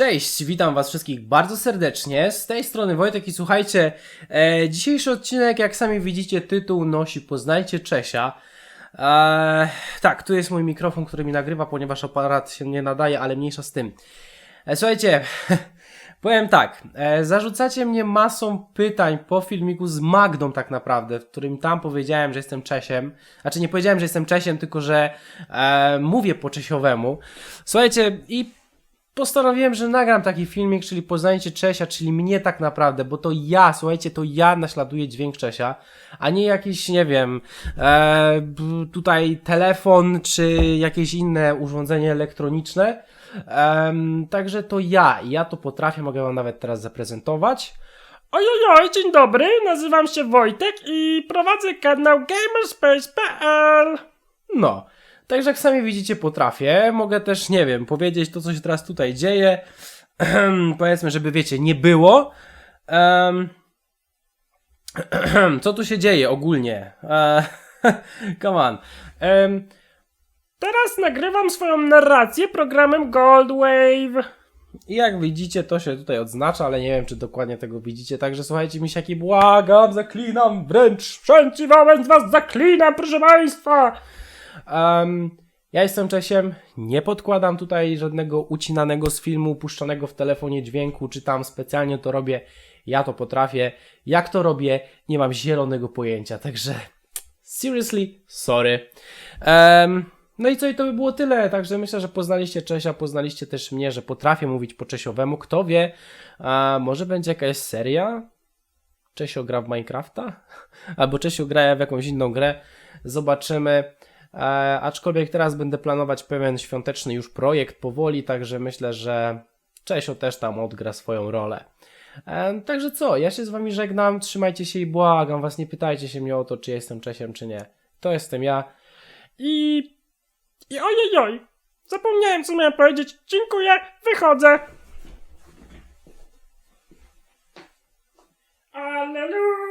Cześć, witam was wszystkich bardzo serdecznie. Z tej strony Wojtek i słuchajcie, e, dzisiejszy odcinek, jak sami widzicie, tytuł nosi Poznajcie Czesia. E, tak, tu jest mój mikrofon, który mi nagrywa, ponieważ aparat się nie nadaje, ale mniejsza z tym. E, słuchajcie, powiem tak, e, zarzucacie mnie masą pytań po filmiku z Magdą tak naprawdę, w którym tam powiedziałem, że jestem Czesiem. Znaczy nie powiedziałem, że jestem Czesiem, tylko że e, mówię po czesiowemu. Słuchajcie, i postanowiłem, że nagram taki filmik, czyli poznajcie Czesia, czyli mnie tak naprawdę, bo to ja, słuchajcie, to ja naśladuję dźwięk Czesia, a nie jakiś, nie wiem, e, tutaj telefon, czy jakieś inne urządzenie elektroniczne. Em, także to ja, ja to potrafię, mogę wam nawet teraz zaprezentować. Ojojoj, dzień dobry, nazywam się Wojtek i prowadzę kanał Gamerspace.pl No, także jak sami widzicie, potrafię. Mogę też, nie wiem, powiedzieć to, co się teraz tutaj dzieje. Powiedzmy, żeby wiecie, nie było. Em, co tu się dzieje ogólnie? E, come on. Em, Teraz nagrywam swoją narrację programem Goldwave. I jak widzicie, to się tutaj odznacza, ale nie wiem, czy dokładnie tego widzicie. Także słuchajcie, misiaki, błagam, zaklinam, wręcz. Szczęciwałem z was zaklinam, proszę państwa! Um, ja jestem Czesiem, nie podkładam tutaj żadnego ucinanego z filmu, puszczanego w telefonie dźwięku, czy tam specjalnie to robię. Ja to potrafię. Jak to robię, nie mam zielonego pojęcia, także seriously, sorry. Em, no i co, i to by było tyle. Także myślę, że poznaliście Czesia, poznaliście też mnie, że potrafię mówić po czesiowemu. Kto wie, a może będzie jakaś seria? Czesio gra w Minecrafta? Albo Czesio gra w jakąś inną grę. Zobaczymy. E, aczkolwiek teraz będę planować pewien świąteczny już projekt powoli, także myślę, że Czesio też tam odgra swoją rolę. E, także co, ja się z wami żegnam, trzymajcie się i błagam was, nie pytajcie się mnie o to, czy jestem Czesiem, czy nie. To jestem ja. I... I ojojoj, zapomniałem co miałem powiedzieć. Dziękuję, wychodzę. Alleluja!